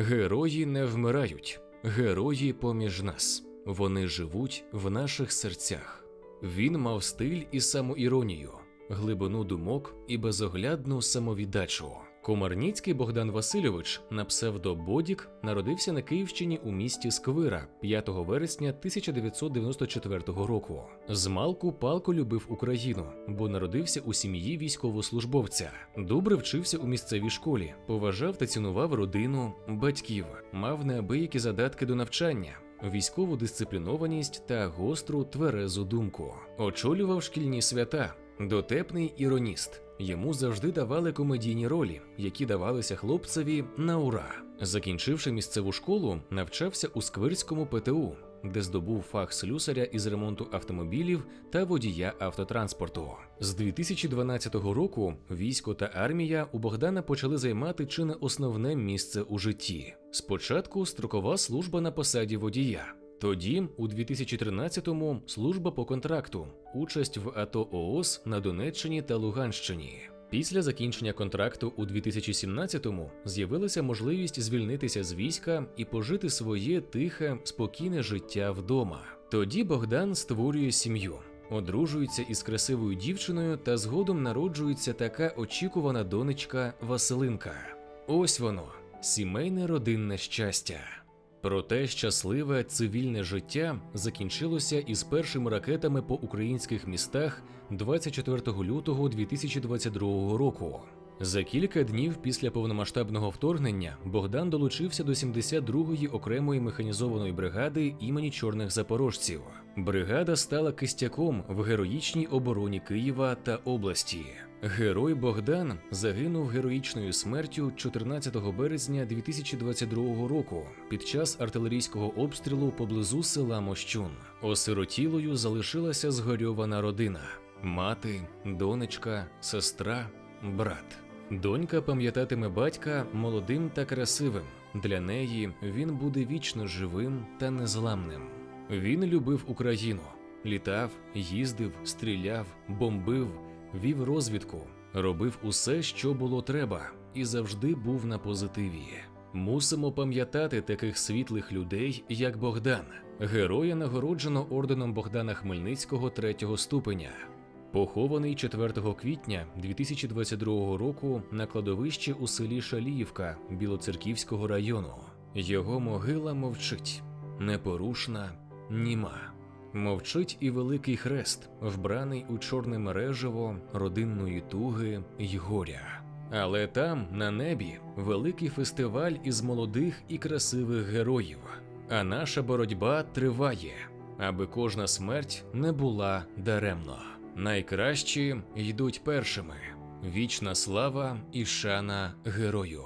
Герої не вмирають, герої поміж нас. Вони живуть в наших серцях. Він мав стиль і самоіронію, глибину думок і безоглядну самовіддачу. Комарніцький Богдан Васильович на псевдо Бодік народився на Київщині у місті Сквира 5 вересня 1994 року. Змалку палко любив Україну, бо народився у сім'ї військовослужбовця. Добре вчився у місцевій школі, поважав та цінував родину, батьків, мав неабиякі задатки до навчання. Військову дисциплінованість та гостру тверезу думку, очолював шкільні свята, дотепний іроніст. Йому завжди давали комедійні ролі, які давалися хлопцеві на ура. Закінчивши місцеву школу, навчався у Сквирському ПТУ, де здобув фах слюсаря із ремонту автомобілів та водія автотранспорту. З 2012 року військо та армія у Богдана почали займати чи не основне місце у житті. Спочатку строкова служба на посаді водія. Тоді, у 2013-му, служба по контракту, участь в АТО ООС на Донеччині та Луганщині. Після закінчення контракту у 2017-му з'явилася можливість звільнитися з війська і пожити своє тихе, спокійне життя вдома. Тоді Богдан створює сім'ю, одружується із красивою дівчиною та згодом народжується така очікувана донечка Василинка. Ось воно, сімейне родинне щастя. Проте щасливе цивільне життя закінчилося із першими ракетами по українських містах 24 лютого 2022 року. За кілька днів після повномасштабного вторгнення Богдан долучився до 72-ї окремої механізованої бригади імені чорних запорожців. Бригада стала кистяком в героїчній обороні Києва та області. Герой Богдан загинув героїчною смертю 14 березня 2022 року під час артилерійського обстрілу поблизу села Мощун. Осиротілою залишилася згорьована родина: мати, донечка, сестра, брат. Донька пам'ятатиме батька молодим та красивим. Для неї він буде вічно живим та незламним. Він любив Україну, літав, їздив, стріляв, бомбив, вів розвідку, робив усе, що було треба, і завжди був на позитиві. Мусимо пам'ятати таких світлих людей, як Богдан. Героя нагороджено орденом Богдана Хмельницького третього ступеня. Похований 4 квітня 2022 року на кладовищі у селі Шаліївка Білоцерківського району. Його могила мовчить, непорушна, німа. Мовчить і великий хрест, вбраний у чорне мережево родинної туги й горя. Але там, на небі, великий фестиваль із молодих і красивих героїв. А наша боротьба триває, аби кожна смерть не була даремно. Найкращі йдуть першими. Вічна слава і шана герою.